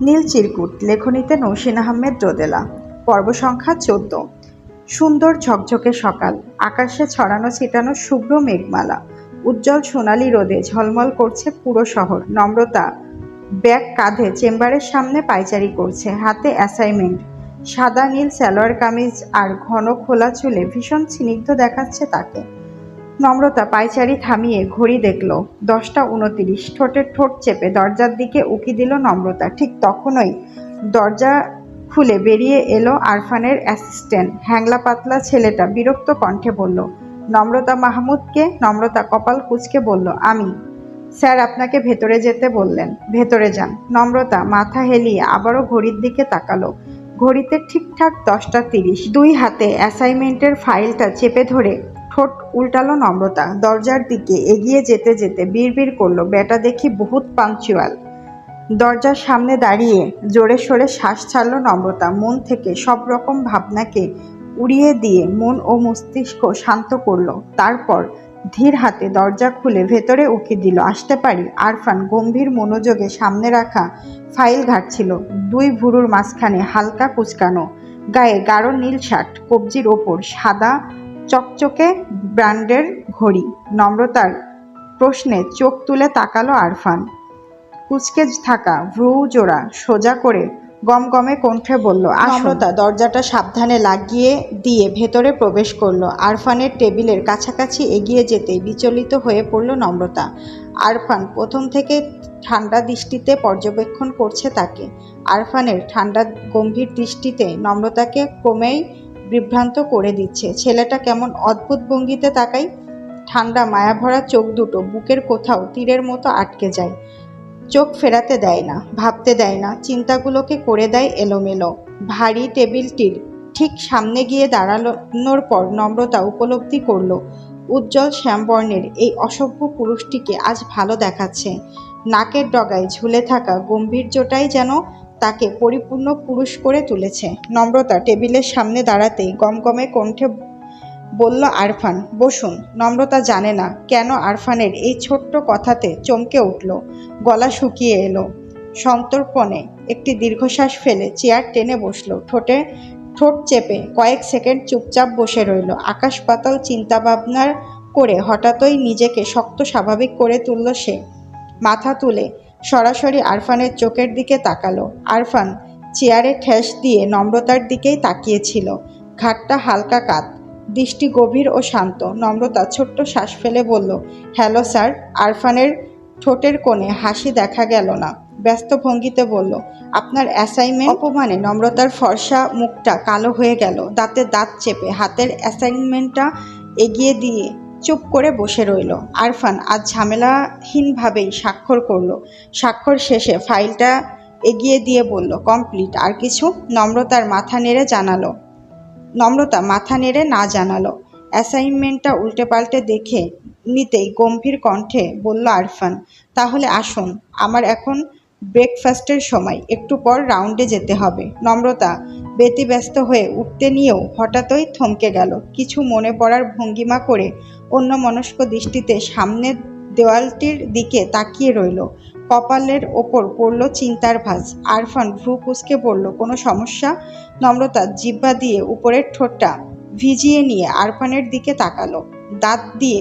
নীল চিরকুট লেখনীতে নৌসিন আহমেদ রোদেলা, পর্ব সংখ্যা চোদ্দ। সুন্দর ঝকঝকে সকাল, আকাশে ছড়ানো ছিটানো শুভ্র মেঘমালা, উজ্জ্বল সোনালি রোদে ঝলমল করছে পুরো শহর, নম্রতা, ব্যাগ কাঁধে, চেম্বারের সামনে পায়চারি করছে, হাতে অ্যাসাইনমেন্ট সাদা নীল সালোয়ার কামিজ আর ঘন খোলা চুলে ভীষণ স্নিগ্ধ দেখাচ্ছে তাকে। নম্রতা পায়চারি থামিয়ে ঘড়ি দেখল। দশটা উনতিরিশ ঠোঁটের ঠোঁট চেপে দরজার দিকে উকি দিল নম্রতা। ঠিক তখনই দরজা খুলে বেরিয়ে এলো আরফানের অ্যাসিস্ট্যান্ট। হ্যাংলা পাতলা ছেলেটা বিরক্ত কণ্ঠে বলল, নম্রতা মাহমুদকে? নম্রতা কপাল কুচকে বলল, আমি। স্যার, আপনাকে ভেতরে যেতে বললেন। ভেতরে যান। নম্রতা মাথা হেলিয়ে আবারও ঘড়ির দিকে তাকালো। ঘড়িতে ঠিকঠাক দশটা তিরিশ। দুই হাতে অ্যাসাইনমেন্টের ফাইলটা চেপে ধরে ঠোঁট উল্টালো নম্রতা। দরজার দিকে এগিয়ে যেতে যেতে বিড়বিড় করল, বেটা দেখি বহুত পাংচুয়াল দরজার সামনে দাঁড়িয়ে জোরে সোরে শ্বাস ছাড়ল নম্রতা। মন থেকে সব রকম ভাবনাকে উড়িয়ে দিয়ে মন ও মস্তিষ্ক শান্ত করল। তারপর ধীর হাতে দরজা খুলে ভেতরে উকি দিল। আসতে পারি? আরফান গম্ভীর মনোযোগে সামনে রাখা ফাইল ঘাটছিল। দুই ভুরুর মাঝখানে হালকা কুচকানো, গায়ে গাঢ় নীল শার্ট, কবজির ওপর সাদা চকচকে ব্র্যান্ডের ঘড়ি। নম্রতার প্রশ্নে চোখ তুলে তাকালো আরফান। কুচকে থাকা ভ্রু জোড়া সোজা করে গমগমে কণ্ঠে বলল নম্রতা দরজাটা সাবধানে লাগিয়ে দিয়ে ভেতরে প্রবেশ করল। আরফানের টেবিলের কাছাকাছি এগিয়ে যেতেই বিচলিত হয়ে পড়ল নম্রতা। আরফান প্রথম থেকে ঠান্ডা দৃষ্টিতে পর্যবেক্ষণ করছে তাকে। আরফানের ঠান্ডা গম্ভীর দৃষ্টিতে নম্রতাকে ক্রমেই বিভ্রান্ত করে দিচ্ছে। ছেলেটা কেমন অদ্ভুত ভঙ্গিতে তাকাই ঠান্ডা, মায়াভরা চোখ দুটো বুকের কোথাও তীরের মতো আটকে যায়। চোখ ফেরাতে দেয় না, ভাবতে দেয় না, চিন্তাগুলোকে করে দেয় এলোমেলো। ভারী টেবিলটির ঠিক সামনে গিয়ে দাঁড়ানোর পর নম্রতা উপলব্ধি করল, উজ্জ্বল শ্যামবর্ণের এই অসভ্য পুরুষটিকে আজ ভালো দেখাচ্ছে। নাকের ডগায় ঝুলে থাকা গম্ভীর্যটাই যেন তাকে পরিপূর্ণ পুরুষ করে তুলেছে। নম্রতা টেবিলের সামনে দাঁড়াতেই গমগমে কণ্ঠে বলল, আরফান, বসুন। নম্রতা জানে না কেন আরফানের এই ছোট্ট কথাতে চমকে উঠল। গলা শুকিয়ে এলো। সন্তর্পণে একটি দীর্ঘশ্বাস ফেলে চেয়ার টেনে বসল। ঠোঁটে, ঠোঁট চেপে কয়েক সেকেন্ড চুপচাপ বসে রইল। আকাশ পাতাল চিন্তাভাবনার করে হঠাৎই নিজেকে শক্ত স্বাভাবিক করে তুলল সে। মাথা তুলে সরাসরি আরফানের চোখের দিকে তাকালো। আরফান চেয়ারে ঠেস দিয়ে নম্রতার দিকেই তাকিয়েছিল। ঘাটটা হালকা কাত, দৃষ্টি গভীর ও শান্ত। নম্রতা ছোট্ট শ্বাস ফেলে বলল, হ্যালো স্যার। আরফানের ঠোঁটের কোণে হাসি দেখা গেল না। ব্যস্ত ভঙ্গিতে বলল, আপনার অ্যাসাইনমেন্ট? অপমানে নম্রতার ফর্সা মুখটা কালো হয়ে গেল। দাঁতে দাঁত চেপে হাতের অ্যাসাইনমেন্টটা এগিয়ে দিয়ে চুপ করে বসে রইল। আরফান আজ ঝামেলাহীনভাবেই স্বাক্ষর করল। স্বাক্ষর শেষে ফাইলটা এগিয়ে দিয়ে বলল, কমপ্লিট, আর কিছু? নম্রতার মাথা নেড়ে জানালো। নম্রতা মাথা নেড়ে না জানালো। অ্যাসাইনমেন্টটা উল্টে পাল্টে দেখে নিতেই গম্ভীর কণ্ঠে বলল, আরফান, তাহলে আসুন। আমার এখন ব্রেকফাস্টের সময়। একটু পর রাউন্ডে যেতে হবে। নম্রতা ব্যতিব্যস্ত হয়ে উঠতে নিয়েও হঠাৎই থমকে গেল। কিছু মনে পড়ার ভঙ্গিমা করে অন্য মনস্ক দৃষ্টিতে সামনের দেওয়ালটির দিকে তাকিয়ে রইল। কপালের ওপর পড়ল চিন্তার ভাঁজ। আরফান ভ্রু কুচকে পড়ল কোনো সমস্যা? নম্রতা জিব্বা দিয়ে উপরের ঠোঁটটা ভিজিয়ে নিয়ে আরফানের দিকে তাকালো। দাঁত দিয়ে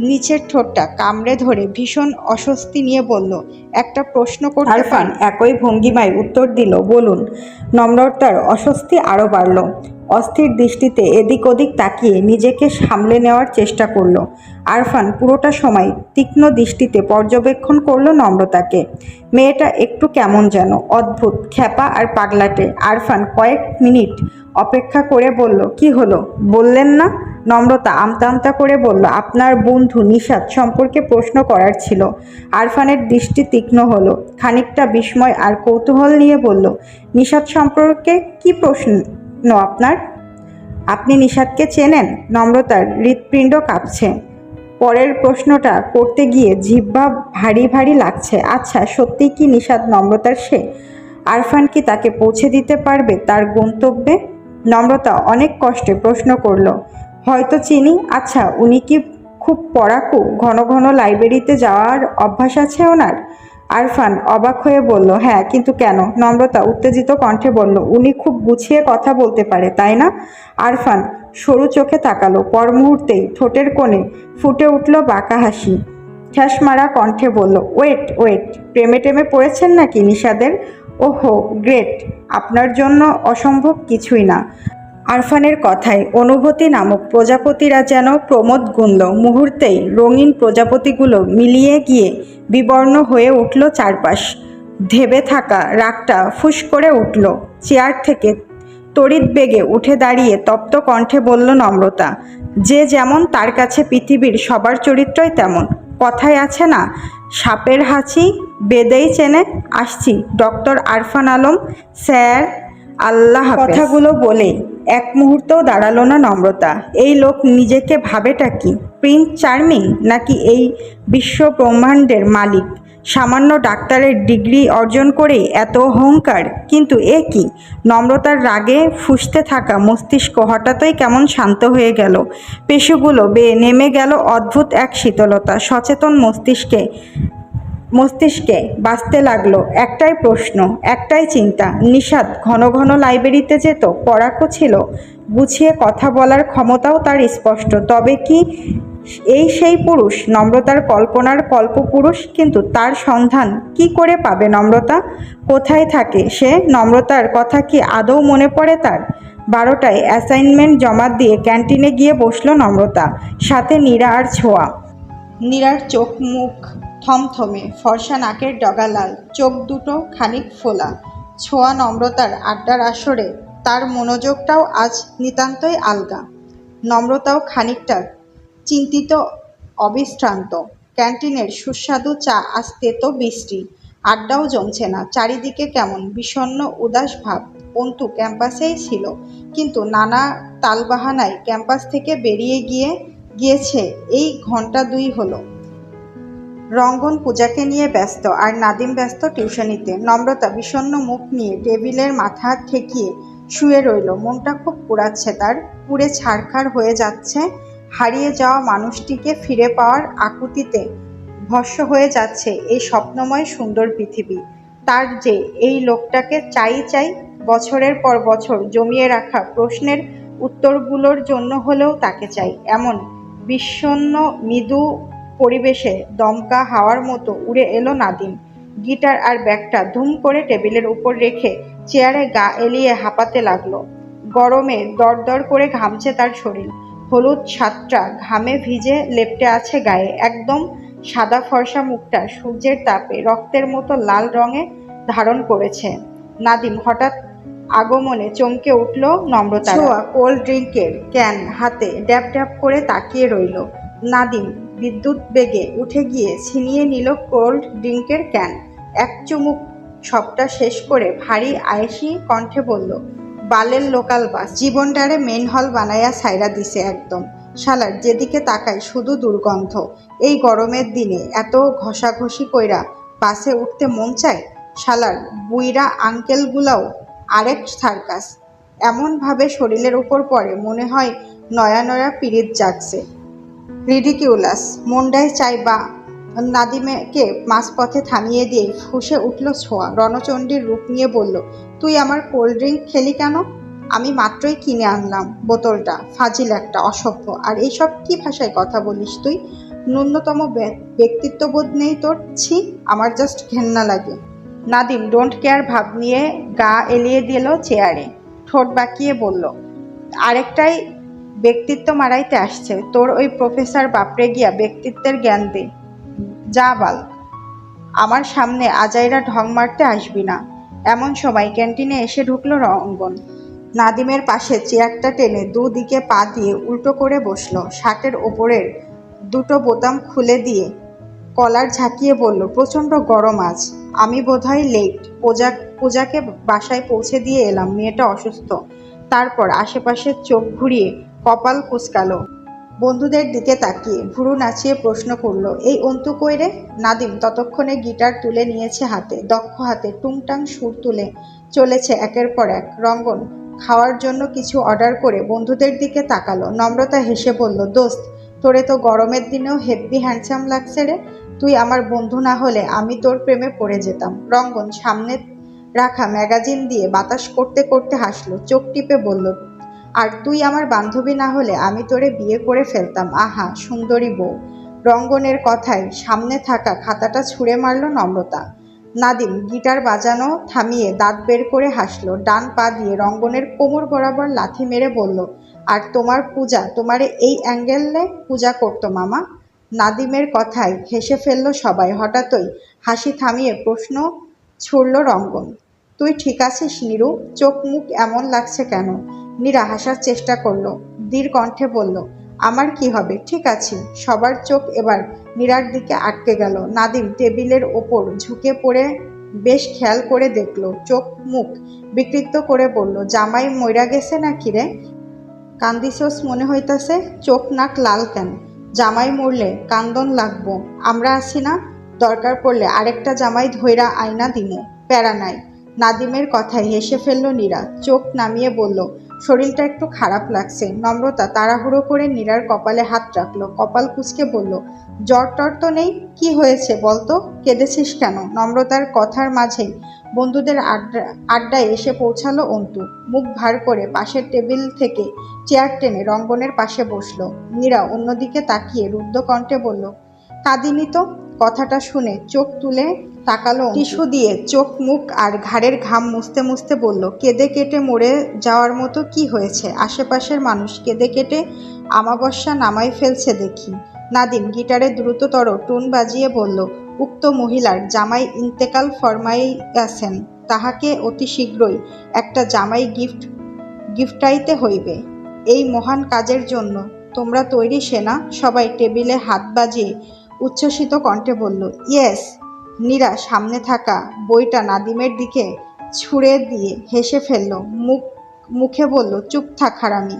নিচের ঠোঁটটা কামড়ে ধরে ভীষণ অস্বস্তি নিয়ে বলল, একটা প্রশ্ন করতে আরফান একই ভঙ্গিমায় উত্তর দিল, বলুন। নম্রতার অস্বস্তি আরও বাড়ল। অস্থির দৃষ্টিতে এদিক ওদিক তাকিয়ে নিজেকে সামলে নেওয়ার চেষ্টা করল। আরফান পুরোটা সময় তীক্ষ্ণ দৃষ্টিতে পর্যবেক্ষণ করল নম্রতাকে। মেয়েটা একটু কেমন যেন, অদ্ভুত, খ্যাপা আর পাগলাটে। আরফান কয়েক মিনিট অপেক্ষা করে বলল, কি হলো? বললেন না? নম্রতা আমতা আমতা করে বলল, আপনার বন্ধু নিষাদ সম্পর্কে প্রশ্ন করার ছিল। আরফানের দৃষ্টি তীক্ষ্ণ হলো। খানিকটা বিস্ময় আর কৌতূহল নিয়ে বলল নিষাদ সম্পর্কে কি প্রশ্ন আপনার? আপনি নিষাদকে চেনেন? নম্রতার হৃৎপিণ্ড কাঁপছে। পরের প্রশ্নটা করতে গিয়ে জিহ্বা ভারী ভারী লাগছে। আচ্ছা সত্যি কি নিষাদ নম্রতার সে? আরফান কি তাকে পৌঁছে দিতে পারবে তার গন্তব্যে? নম্রতা অনেক কষ্টে প্রশ্ন করল, হয়তো চিনি? আচ্ছা উনি কি খুব পড়াকু? ঘন ঘন লাইব্রেরিতে যাওয়ার অভ্যাস আছে ওনার? আরফান অবাক হয়ে বলল হ্যাঁ কিন্তু কেন? নম্রতা উত্তেজিত কণ্ঠে বলল, উনি খুব গুছিয়ে কথা বলতে পারে, তাই না? আরফান সরু চোখে তাকালো, পর মুহূর্তেই ঠোঁটের কোণে ফুটে উঠল বাঁকা হাসি। ঠ্যাস মারা কণ্ঠে বলল, ওয়েট ওয়েট, প্রেমে টেমে পড়েছেন নাকি নিষাদের ওহো, গ্রেট। আপনার জন্য অসম্ভব কিছুই না। আরফানের কথায় অনুভূতি নামক প্রজাপতিরা যেন প্রমোদ গুনল। মুহূর্তেই রঙিন প্রজাপতিগুলো মিলিয়ে গিয়ে বিবর্ণ হয়ে উঠল চারপাশ। ধেবে থাকা রাগটা ফুস করে উঠল। চেয়ার থেকে তড়িৎ বেগে উঠে দাঁড়িয়ে তপ্ত কণ্ঠে বলল নম্রতা, যে যেমন তার কাছে পৃথিবীর সবার চরিত্রই তেমন। কথায় আছে না, সাপের হাঁচি বেদেই চেনে, আসছি। ডক্টর আরফান আলম, স্যার, আল্লাহ কথাগুলো বলে এক মুহূর্তেও দাঁড়াল না নম্রতা। এই লোক নিজেকে ভাবেটা কি? প্রিন্স চার্মিং নাকি এই বিশ্ব ব্রহ্মাণ্ডের মালিক? সামান্য ডাক্তারের ডিগ্রি অর্জন করেই এত অহংকার, কিন্তু এ কি? নম্রতার রাগে ফুসতে থাকা মস্তিষ্ক হঠাৎই কেমন শান্ত হয়ে গেল। পেশুগুলো বেয়ে নেমে গেল অদ্ভুত এক শীতলতা। সচেতন মস্তিষ্কে মস্তিষ্কে বাঁচতে লাগল একটাই প্রশ্ন, একটাই চিন্তা। নিষাদ ঘন ঘন লাইব্রেরিতে যেত, পড়াকও ছিল। গুছিয়ে কথা বলার ক্ষমতাও তার স্পষ্ট। তবে কি এই সেই পুরুষ? নম্রতার কল্পনার কল্পপুরুষ কিন্তু তার সন্ধান কি করে পাবে নম্রতা? কোথায় থাকে সে? নম্রতার কথা কি আদৌ মনে পড়ে তার? বারোটায় অ্যাসাইনমেন্ট জমা দিয়ে ক্যান্টিনে গিয়ে বসল নম্রতা, সাথে নীরা আর ছোঁয়া। নীরার চোখ মুখ থমথমে, ফর্সা নাকের ডগা লাল, চোখ দুটো খানিক ফোলা। ছোঁয়া নম্রতার আড্ডার আসরে তার মনোযোগটাও আজ নিতান্তই আলগা। নম্রতাও খানিকটা চিন্তিত, অবিশ্রান্ত। ক্যান্টিনের সুস্বাদু চা আজ তেতো বৃষ্টি, আড্ডাও জমছে না, চারিদিকে কেমন বিষণ্ণ, উদাস ভাব। অন্তু ক্যাম্পাসেই ছিল, কিন্তু নানা তালবাহানায় ক্যাম্পাস থেকে বেরিয়ে গিয়ে গিয়েছে, এই ঘণ্টা দুই হলো। রঙ্গন পূজাকে নিয়ে ব্যস্ত আর নাদিম ব্যস্ত টিউশনিতে। নম্রতা বিষণ্ণ মুখ নিয়ে টেবিলের মাথা ঠেকিয়ে শুয়ে রইল। মনটা খুব পুড়াচ্ছে তার। পুড়ে ছাড়খাড় হয়ে যাচ্ছে। হারিয়ে যাওয়া মানুষটিকে ফিরে পাওয়ার আকুতিতে ভস্য হয়ে যাচ্ছে এই স্বপ্নময় সুন্দর পৃথিবী। তার যে এই লোকটাকে চাই চাই বছরের পর বছর জমিয়ে রাখা প্রশ্নের উত্তরগুলোর জন্য হলেও তাকে চাই। এমন বিষণ্ণ, মৃদু পরিবেশে দমকা হাওয়ার মতো উড়ে এলো নাদিম। গিটার আর ব্যাগটা ধুম করে টেবিলের উপর রেখে চেয়ারে গা এলিয়ে হাঁপাতে লাগল। গরমে দরদর করে ঘামছে তার শরীর। হলুদ ছাদটা ঘামে ভিজে লেপটে আছে গায়ে। একদম সাদা ফর্সা মুখটা সূর্যের তাপে রক্তের মতো লাল রঙে ধারণ করেছে। নাদিম হঠাৎ আগমনে চমকে উঠল নম্রতা কোল্ড ড্রিঙ্কের ক্যান হাতে ড্যাব ড্যাব করে তাকিয়ে রইল। নাদিম বিদ্যুৎ বেগে উঠে গিয়ে ছিনিয়ে নিল কোল্ড ড্রিঙ্কের ক্যান। এক চুমুক সবটা শেষ করে ভারী আয়েসি কণ্ঠে বলল, বালের লোকাল বাস, জীবনটারে মেন হল বানাইয়া সাইরা দিছে একদম। শালার, যেদিকে তাকায় শুধু দুর্গন্ধ। এই গরমের দিনে এত ঘষাঘষি কইরা বাসে উঠতে মন চায়? শালার বুইরা আঙ্কেলগুলাও আরেক সার্কাস। এমনভাবে শরীরের উপর পড়ে মনে হয় নয়া নয়া পিরিত জাগছে। রিডিকিউলাস। মন্ডায় চাই বা নাদিমেকে মাঝপথে থামিয়ে দিয়ে ফুসে উঠল ছোঁয়া। রণচণ্ডীর রূপ নিয়ে বলল, তুই আমার কোল্ড ড্রিঙ্ক খেলি কেন? আমি মাত্রই কিনে আনলাম বোতলটা। ফাজিল একটা অসভ্য। আর এইসব কি ভাষায় কথা বলিস তুই? ন্যূনতম ব্যক্তিত্ববোধ নেই তোর? ছি, আমার জাস্ট ঘেন্না লাগে নাদিম ডোন্ট কেয়ার ভাব নিয়ে গা এলিয়ে দিল চেয়ারে। ঠোঁট বাঁকিয়ে বলল, আরেকটাই ব্যক্তিত্ব মারাইতে আসছে। তোর ওই প্রফেসর বাপরে গিয়া ব্যক্তিত্বের জ্ঞান দে। যা বাল, আমার সামনে আজাইরা ঢং মারতে আসবি না। এমন সময় ক্যান্টিনে এসে ঢুকলো রঙ্গন। নাদিমের পাশে চেয়ারটা টেনে দুদিকে পা দিয়ে উল্টো করে বসল। শার্টের ওপরের দুটো বোতাম খুলে দিয়ে কলার ঝাঁকিয়ে বলল, প্রচণ্ড গরম আজ। আমি বোধহয় লেট পূজা, পূজাকে বাসায় পৌঁছে দিয়ে এলাম। মেয়েটা অসুস্থ। তারপর আশেপাশে চোখ ঘুরিয়ে কপাল কুচকালো। বন্ধুদের দিকে তাকিয়ে ভুরু নাচিয়ে প্রশ্ন করল, এই অন্তু কইরে নাদিম ততক্ষণে গিটার তুলে নিয়েছে হাতে, দক্ষ হাতে টুংটাং সুর তুলে চলেছে একের পর এক। রঙ্গন খাওয়ার জন্য কিছু অর্ডার করে বন্ধুদের দিকে তাকালো। নম্রতা হেসে বলল, দোস্ত, তোরে তো গরমের দিনেও হেব্বি হ্যান্ডসাম লাগছে রে। তুই আমার বন্ধু না হলে আমি তোর প্রেমে পড়ে যেতাম। রঙ্গন সামনে রাখা ম্যাগাজিন দিয়ে বাতাস করতে করতে হাসলো, চোখ টিপে বলল আর তুই আমার বান্ধবী না হলে আমি তোরে বিয়ে করে ফেলতাম। আহা, সুন্দরী বউ। রঙ্গনের কথায় সামনে থাকা খাতাটা ছুঁড়ে মারল নম্রতা। নাদিম গিটার বাজানো থামিয়ে দাঁত বের করে হাসলো। ডান পা দিয়ে রঙ্গনের কোমর বরাবর লাথি মেরে বলল, আর তোমার পূজা, তোমারে এই অ্যাঙ্গেলে পূজা করতো মামা? নাদিমের কথায় হেসে ফেলল সবাই। হঠাৎই হাসি থামিয়ে প্রশ্ন ছুড়ল রঙ্গন। তুই ঠিক আছিস, নীরু? চোখ মুখ এমন লাগছে কেন? নীরা হাসার চেষ্টা করল দীর কণ্ঠে বলল, আমার কি হবে? ঠিক আছি। সবার চোখ এবার নীরার দিকে আটকে গেল। নাদিম টেবিলের ওপর ঝুঁকে পড়ে বেশ খেয়াল করে দেখল, চোখ মুখ বিকৃত করে বলল, জামাই মইরা গেছে না কিরে কান্দিসোস মনে হইতাছে, চোখ নাক লাল কেন? জামাই মরলে কান্দন লাগবো, আমরা আছি না? দরকার পড়লে আরেকটা জামাই ধইরা আয়না দিমু, প্যারা নাই। নাদিমের কথায় হেসে ফেলল নীরা। চোখ নামিয়ে বলল, শরীরটা একটু খারাপ লাগছে। নম্রতা তাড়াহুড়ো করে নীরার কপালে হাত রাখল। কপাল কুচকে বলল, জ্বর টর তো নেই? কি হয়েছে বলতো কেঁদেছিস কেন? নম্রতার কথার মাঝেই বন্ধুদের আড্ডা, আড্ডায় এসে পৌঁছালো অন্তু। মুখ ভার করে পাশের টেবিল থেকে চেয়ার টেনে রঙ্গনের পাশে বসল। নীরা অন্যদিকে তাকিয়ে রুদ্ধ কণ্ঠে বলল, কাঁদিনি তো? কথাটা শুনে চোখ তুলে তাকালো টিস্যু দিয়ে চোখ, মুখ আর ঘাড়ের ঘাম মুছতে মুছতে বলল, কেঁদে কেটে মরে যাওয়ার মতো কি হয়েছে? আশেপাশের মানুষ কেঁদে কেটে আমাবস্যা নামাই ফেলছে দেখি। নাদিম গিটারে দ্রুততর টুন বাজিয়ে বলল, উক্ত মহিলার জামাই ইন্তেকাল ফরমাই আছেন তাহাকে অতি শীঘ্রই একটা জামাই গিফট, গিফটাইতে হইবে। এই মহান কাজের জন্য তোমরা তৈরি সেনা সবাই টেবিলে হাত বাজিয়ে উচ্ছ্বসিত কণ্ঠে বলল, ইয়েস, নীরা সামনে থাকা বইটা নাদিমের দিকে ছুঁড়ে দিয়ে হেসে ফেলল। মুখ, মুখে বলল, চুপ থাক হারামি।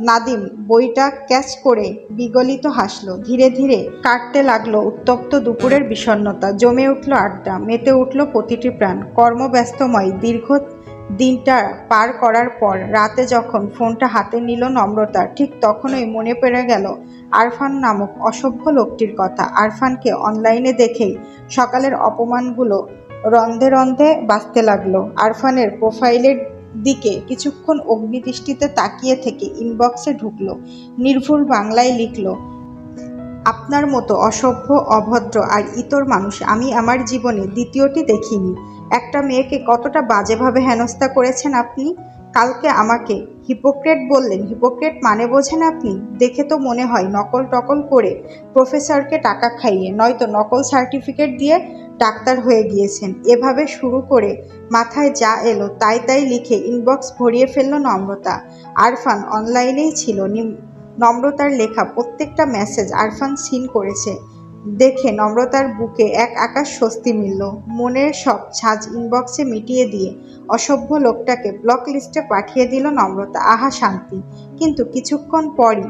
নাদিম বইটা ক্যাচ করে বিগলিত হাসল। ধীরে ধীরে কাটতে লাগল উত্তপ্ত দুপুরের বিষণ্ণতা। জমে উঠল আড্ডা, মেতে উঠল প্রতিটি প্রাণ। কর্মব্যস্তময় দীর্ঘ দিনটা পার করার পর রাতে যখন ফোনটা হাতে নিল নম্রতা, ঠিক তখনই মনে পড়ে গেল আরফান নামক অসভ্য লোকটির কথা। আরফানকে অনলাইনে দেখেই সকালের অপমানগুলো রন্ধে রন্ধে বাঁচতে লাগল। আরফানের প্রোফাইলের দিকে কিছুক্ষণ অগ্নিদৃষ্টিতে তাকিয়ে থেকে ইনবক্সে ঢুকলো, নির্ভুল বাংলায় লিখলো আপনার মতো অসভ্য, অভদ্র আর ইতর মানুষ আমি আমার জীবনে দ্বিতীয়টি দেখিনি। একটা মেয়েকে কতটা বাজেভাবে হেনস্থা করেছেন আপনি? কালকে আমাকে হিপোক্রেট বললেন। হিপোক্রেট মানে বোঝেন আপনি? দেখে তো মনে হয় নকল টকল করে প্রফেসরকে টাকা খাইয়ে, নয়তো নকল সার্টিফিকেট দিয়ে ডাক্তার হয়ে গিয়েছেন। এভাবে শুরু করে মাথায় যা এলো, তাই তাই লিখে ইনবক্স ভরিয়ে ফেলল নম্রতা। আরফান অনলাইনেই ছিল। নম্রতার লেখা, প্রত্যেকটা মেসেজ আরফান সিন করেছে। দেখে নম্রতার বুকে এক আকাশ স্বস্তি মিলল। মনের সব ছাজ ইনবক্সে মিটিয়ে দিয়ে অসভ্য লোকটাকে ব্লক লিস্টে পাঠিয়ে দিল নম্রতা। আহা, শান্তি। কিন্তু কিছুক্ষণ পরই